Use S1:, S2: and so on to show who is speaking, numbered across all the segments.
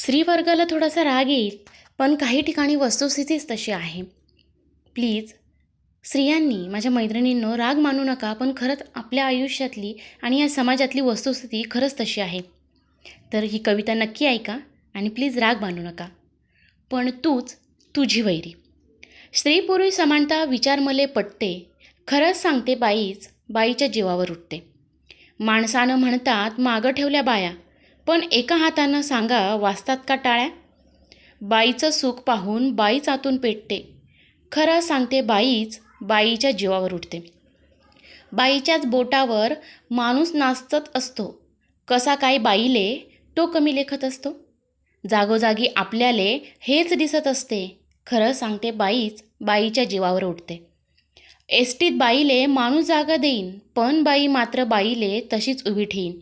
S1: स्त्रीवर्गाला थोडासा राग येईल पण काही ठिकाणी वस्तुस्थितीच तशी आहे. प्लीज स्त्रियांनी माझ्या मैत्रिणींनो राग मानू नका पण खरंच आपल्या आयुष्यातली आणि या समाजातली वस्तुस्थिती खरंच तशी आहे. तर ही कविता नक्की ऐका आणि प्लीज राग मानू नका. पण तूच तुझी वैरी. स्त्री पुरुष समानता विचार मले पटते खरंच सांगते बाईच बाईच्या जीवावर उठते. माणसानं म्हणतात मागं ठेवल्या बाया पण एका हातानं सांगा वाचतात का टाळ्या? बाईचं सुख पाहून बाईच आतून पेटते. खरं सांगते बाईच बाईच्या जीवावर उठते बाईच्याच बोटावर माणूस नाचत असतो. कसा काय बाईले तो कमी लेखत असतो? जागोजागी आपल्याले हेच दिसत असते. खरं सांगते बाईच बाईच्या जीवावर उठते. एस टीत बाईले माणूस जागा देईन पण बाई मात्र बाईले तशीच उभी ठेईन.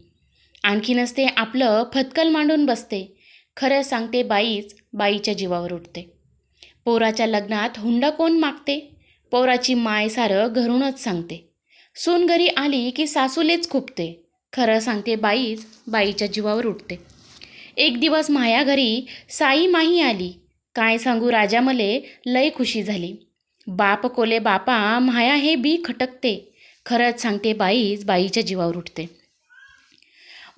S1: आणखीनच ते आपलं फतकल मांडून बसते. खरं सांगते बाईच बाईच्या जीवावर उठते. पोराच्या लग्नात हुंडा कोण मागते? पोराची माय सारं घरूनच सांगते. सून घरी आली की सासूलेच खुपते. खरं सांगते बाईच बाईच्या जीवावर उठते. एक दिवस माया घरी साई माही आली. काय सांगू राजा मले लय खुशी झाली. बाप कोले बापा माया हे बी खटकते. खरंच सांगते बाईच बाईच्या जीवावर उठते.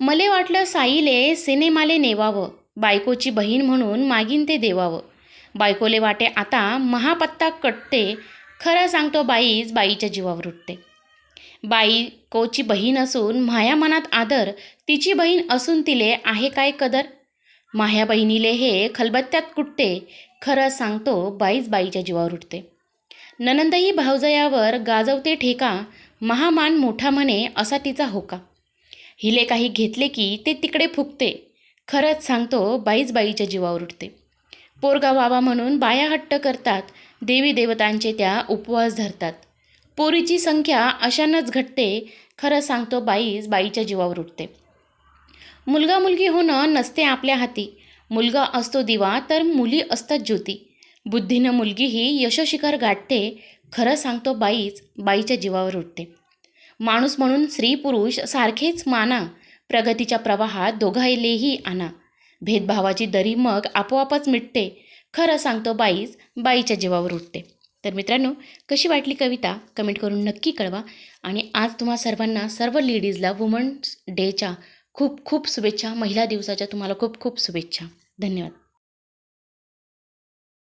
S1: मले वाटलं साईले सिनेमाले नेवावं बायकोची बहीण म्हणून मागीन ते देवावं. बायकोले वाटे आता महापत्ता कटते खरं सांगतो बाईच बाईच्या जीवावर उठते. बायकोची बहीण असून माया मनात आदर तिची बहीण असून तिले आहे काय कदर? माह्या बहिणीले हे खलबत्त्यात कुटते खरं सांगतो बाईच बाईच्या जीवावर उठते. ननंदही भावजयावर गाजवते ठेका महामान मोठा म्हणे असा तिचा होका. हिले काही घेतले की ते तिकडे फुकते. खरंच सांगतो बाईच बाईच्या जीवावर उठते पोरगा व्हावा म्हणून बाया हट्ट करतात. देवी देवतांचे त्या उपवास धरतात. पोरीची संख्या अशानंच घटते खरं सांगतो बाईच बाईच्या जीवावर उठते मुलगा मुलगी होणं नसते आपल्या हाती. मुलगा असतो दिवा तर मुली असतात ज्योती. बुद्धीनं मुलगीही यशशिखर गाठते खरं सांगतो बाईच बाईच्या जीवावर उठते माणूस म्हणून स्त्री पुरुष सारखेच माना प्रगतीच्या प्रवाहात दोघायलेही आणा. भेदभावाची दरी मग आपोआपच मिटते खरं सांगतो बाईच बाईच्या जीवावर उठते. तर मित्रांनो कशी वाटली कविता? कमेंट करून नक्की कळवा. आणि आज तुम्हा सर्वांना सर्व लेडीजला वुमन्स डेच्या खूप खूप शुभेच्छा महिला दिवसाच्या तुम्हाला खूप खूप शुभेच्छा. धन्यवाद.